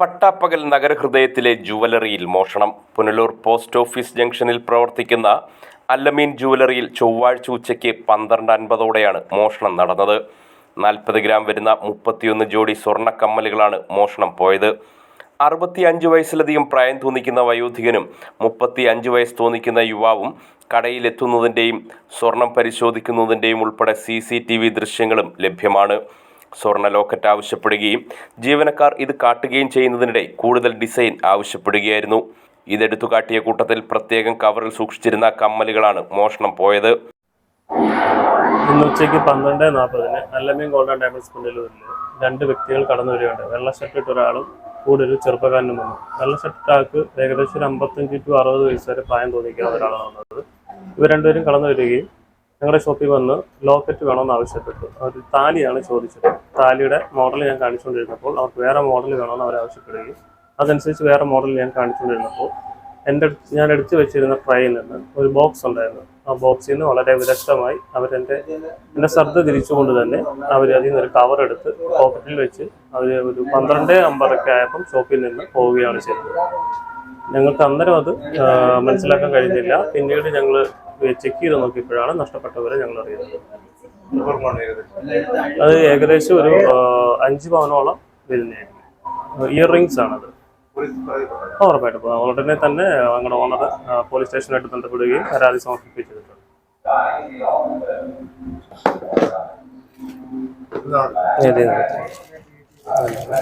പട്ടാപ്പകൽ നഗരഹൃദയത്തിലെ ജുവലറിയിൽ മോഷണം. Punalur post office ജംഗ്ഷനിൽ പ്രവർത്തിക്കുന്ന അല്ലമീൻ ജുവലറിയിൽ ചൊവ്വാഴ്ച ഉച്ചയ്ക്ക് പന്ത്രണ്ട് അൻപതോടെയാണ് മോഷണം നടന്നത്. നാൽപ്പത് ഗ്രാം വരുന്ന മുപ്പത്തിയൊന്ന് ജോഡി സ്വർണക്കമ്മലുകളാണ് മോഷണം പോയത്. അറുപത്തി അഞ്ച് വയസ്സിലധികം പ്രായം തോന്നിക്കുന്ന വയോധികനും മുപ്പത്തി അഞ്ച് വയസ്സ് തോന്നിക്കുന്ന യുവാവും കടയിലെത്തുന്നതിന്റെയും സ്വർണം പരിശോധിക്കുന്നതിന്റെയും ഉൾപ്പെടെ സി സി ടി വി ദൃശ്യങ്ങളും ലഭ്യമാണ്. സ്വർണ ലോക്കറ്റ് ആവശ്യപ്പെടുകയും ജീവനക്കാർ ഇത് കാട്ടുകയും ചെയ്യുന്നതിനിടെ കൂടുതൽ ഡിസൈൻ ആവശ്യപ്പെടുകയായിരുന്നു. ഇതെടുത്തു കാട്ടിയ കൂട്ടത്തിൽ പ്രത്യേകം കവറിൽ സൂക്ഷിച്ചിരുന്ന കമ്മലുകളാണ് മോഷണം പോയത്. ഇന്ന് ഉച്ചയ്ക്ക് പന്ത്രണ്ട് നാൽപ്പതിന് അല്ലമീൻ ഗോൾഡൻ ഡയമണ്ട്സ് പുനലൂരിൽ രണ്ട് വ്യക്തികൾ കടന്നു വരികയുണ്ട്. വെള്ള ഷർട്ട് ഇട്ട ഒരാളും കൂടെ ഒരു ചെറുപ്പക്കാരനും വന്നു. വെള്ള ഷർട്ട് ആൾക്ക് ഏകദേശം ഒരു അമ്പത്തഞ്ച് ടു അറുപത് വയസ്സ് വരെ പ്രായം തോന്നിക്കുന്ന ഒരാളാണ് വന്നത് ഇവർ രണ്ടുപേരും കടന്നു വരികയും ഞങ്ങളുടെ ഷോപ്പിൽ വന്ന് ലോക്കറ്റ് വേണമെന്ന് ആവശ്യപ്പെട്ടു. അവർ താലിയാണ് ചോദിച്ചത്. താലിയുടെ മോഡൽ ഞാൻ കാണിച്ചുകൊണ്ടിരുന്നപ്പോൾ അവർക്ക് വേറെ മോഡൽ വേണമെന്ന് അവർ ആവശ്യപ്പെടുകയും അതനുസരിച്ച് വേറെ മോഡൽ ഞാൻ കാണിച്ചുകൊണ്ടിരുന്നപ്പോൾ എന്റെ ഞാൻ എടുത്തു വെച്ചിരുന്ന ട്രെയിൽ നിന്ന് ഒരു ബോക്സ് ഉണ്ടായിരുന്നു. ആ ബോക്സിൽ നിന്ന് വളരെ വിദഗ്ധമായി അവരെന്റെ എന്റെ ശ്രദ്ധ തിരിച്ചുകൊണ്ട് തന്നെ അവർ അതിൽ നിന്ന് ഒരു കവർ എടുത്ത് പോക്കറ്റിൽ വെച്ച് അവർ ഒരു പന്ത്രണ്ട് അമ്പതൊക്കെ ആയപ്പം ഷോപ്പിൽ നിന്ന് പോവുകയാണ് ചെയ്തത്. ഞങ്ങൾക്ക് അന്നേരം അത് മനസ്സിലാക്കാൻ കഴിഞ്ഞില്ല. പിന്നീട് ഞങ്ങൾ ചെക്ക് ചെയ്ത് നോക്കിയപ്പോഴാണ് നഷ്ടപ്പെട്ടവരെ ഞങ്ങൾ അറിയുന്നത്. അത് ഏകദേശം ഒരു അഞ്ച് പവനോളം വരുന്നതായിരുന്നു ഇയർ റിങ്സ് ആണത് ഉറപ്പായിട്ട്. ഉടനെ തന്നെ ഞങ്ങളുടെ ഓണർ പോലീസ് സ്റ്റേഷനായിട്ട് ബന്ധപ്പെടുകയും പരാതി അതെ.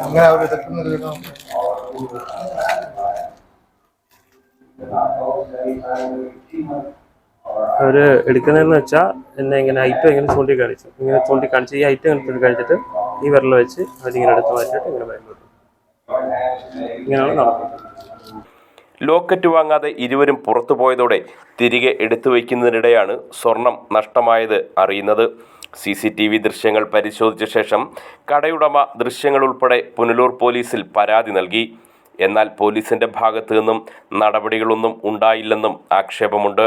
അങ്ങനെ അവർ എടുക്കുന്നതെന്ന് വെച്ചാൽ എന്നെ ഇങ്ങനെ ഐറ്റം ഇങ്ങനെ ചൂണ്ടി കാണിച്ചു. ഇങ്ങനെ ചൂണ്ടി കാണിച്ച് ഈ ഐറ്റം ഇങ്ങനെ ചൂണ്ടി കാണിച്ചിട്ട് ഈ വിരൽ വെച്ച് അവരിങ്ങനെ എടുത്ത് മാറ്റിയിട്ട് ഇങ്ങനെ വരുന്നത് ഇങ്ങനെയാണ് നടക്കുന്നത് ലോക്കറ്റ് വാങ്ങാതെ ഇരുവരും പുറത്തു പോയതോടെ തിരികെ എടുത്തു വയ്ക്കുന്നതിനിടെയാണ് സ്വർണം നഷ്ടമായത് അറിയുന്നത്. സി സി ടി വി ദൃശ്യങ്ങൾ പരിശോധിച്ച ശേഷം കടയുടമ ദൃശ്യങ്ങൾ ഉൾപ്പെടെ പുനലൂർ പോലീസിൽ പരാതി നൽകി. എന്നാൽ പോലീസിന്റെ ഭാഗത്തു നിന്നും നടപടികളൊന്നും ഉണ്ടായില്ലെന്നും ആക്ഷേപമുണ്ട്.